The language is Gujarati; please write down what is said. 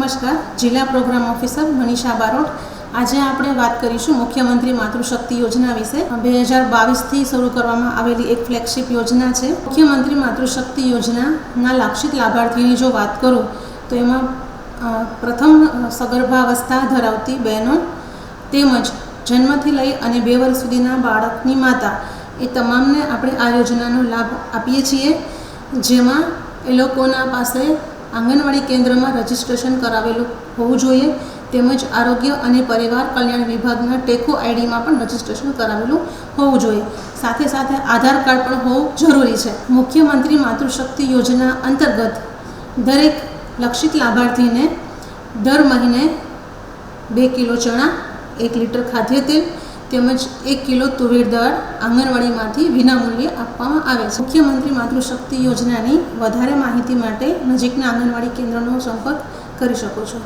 નમસ્કાર. જિલ્લા પ્રોગ્રામ ઓફિસર મનીષા બારોટ. આજે આપણે વાત કરીશું મુખ્યમંત્રી માતૃશક્તિ યોજના વિશે. બે હજાર બાવીસથી શરૂ કરવામાં આવેલી એક ફ્લેગશિપ યોજના છે. મુખ્યમંત્રી માતૃશક્તિ યોજનાના લાક્ષિત લાભાર્થીની જો વાત કરું, તો એમાં પ્રથમ સગર્ભાવસ્થા ધરાવતી બહેનો તેમજ જન્મથી લઈ અને બે વર્ષ સુધીના બાળકની માતા, એ તમામને આપણે આ યોજનાનો લાભ આપીએ છીએ. જેમાં એ લોકોના પાસે આંગણવાડી કેન્દ્રમાં રજીસ્ટ્રેશન કરાવેલું હોવું જોઈએ. તેમજ આરોગ્ય અને પરિવાર કલ્યાણ વિભાગના ટેકો આઈડીમાં પણ રજિસ્ટ્રેશન કરાવેલું હોવું જોઈએ. સાથે સાથે આધાર કાર્ડ પણ હોવું જરૂરી છે. મુખ્યમંત્રી માતૃશક્તિ યોજના અંતર્ગત દરેક લક્ષિત લાભાર્થીને દર મહિને બે કિલો ચણા, એક લીટર ખાદ્ય તેલ તેમજ એક કિલો તુવેર દાળ આંગણવાડીમાંથી વિનામૂલ્યે આપવામાં આવે છે. મુખ્યમંત્રી માતૃશક્તિ યોજનાની વધારે માહિતી માટે નજીકના આંગણવાડી કેન્દ્રનો સંપર્ક કરી શકો છો.